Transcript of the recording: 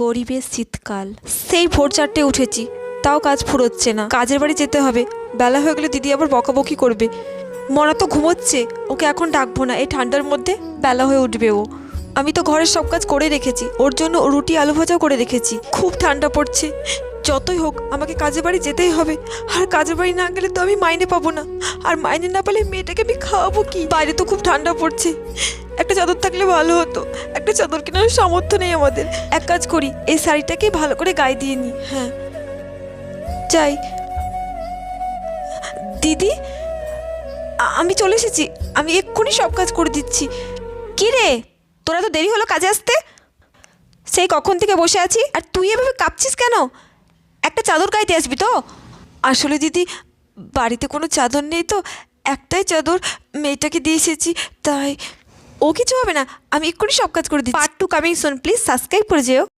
গরিবের শীতকাল। সেই ভোর চারটে উঠেছি, তাও কাজ ফুরোচ্ছে না। কাজের বাড়ি যেতে হবে, বেলা হয়ে গেলে দিদি আবার বকাবকি করবে। মনা তো ঘুমোচ্ছে, ওকে এখন ডাকবো না, এই ঠান্ডার মধ্যে বেলা হয়ে উঠবে ও। আমি তো ঘরের সব কাজ করে রেখেছি, ওর জন্য রুটি, আলু ভাজাও করে রেখেছি। খুব ঠান্ডা পড়ছে, যতই হোক, আমাকে কাজের বাড়ি যেতেই হবে। আর কাজের বাড়ি না গেলে তো আমি মাইনে পাবো না। আর মাইনে না পেলে মেয়েটাকে আমি খাওয়াবো কি? বাইরে তো খুব ঠান্ডা পড়ছে। চাদর থাকলে ভালো হতো। একটা চাদর কেনার সামর্থ্য নেই আমাদের। এক কাজ করি, এই শাড়িটাকে ভালো করে গায়ে দিয়ে নিই হ্যাঁ। যাই। দিদি আমি চলে এসেছি। আমি এক্ষুনি সব কাজ করে দিচ্ছি। কি রে? তোরা তো দেরি হলো কাজে আসতে? সেই কখন থেকে বসে আছি, আর তুই এভাবে কাঁপছিস কেন? একটা চাদর গাইতে আসবি তো? আসলে দিদি, বাড়িতে কোনো চাদর নেই তো। একটাই চাদর মেয়েটাকে দিয়ে এসেছি, তাই ও কিছু হবে না। আমি এক্ষুনি সব কাজ করে দিচ্ছি। Part two coming soon please subscribe করে যেও।